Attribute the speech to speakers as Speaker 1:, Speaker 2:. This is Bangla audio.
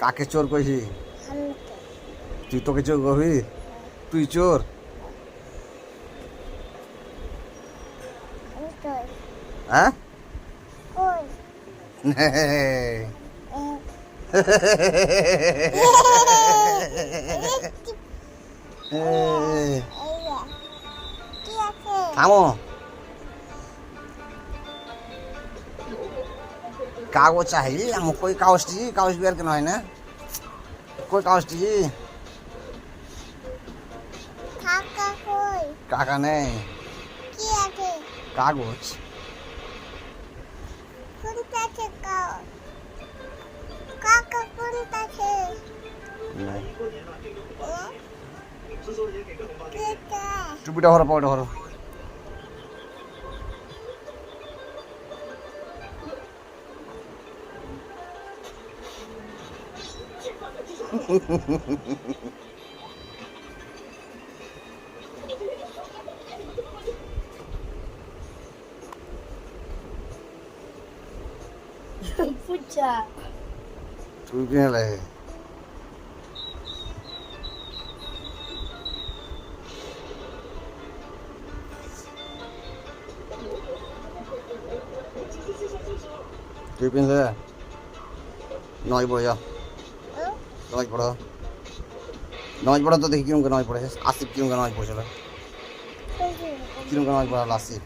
Speaker 1: কাকে চোর কইছি? তুই তোকে চোর কবি? তুই চোর? হ্যাঁ?
Speaker 2: কই?
Speaker 1: কাগজ চাহি আমার কই কাগজটি কাগজ বিয়ার কেন হয় না কই কাগজটি
Speaker 2: কাকা কই
Speaker 1: কাকা নেই
Speaker 2: কি আছে
Speaker 1: কাগজ
Speaker 2: কাও কাকা
Speaker 1: নাই
Speaker 2: কেটা
Speaker 1: টুপিটা হরো পকেটে হরো
Speaker 2: Pucha.
Speaker 1: Tú qué le. Tú piensas, no hay voy yo. নয় পড়া নামাজ পড়া তো দেখি কিরম করে নয় পড়ে, আসিফ কিরম করে নয় পড়েছিল কিরম করে নয় পড়া আসিফ।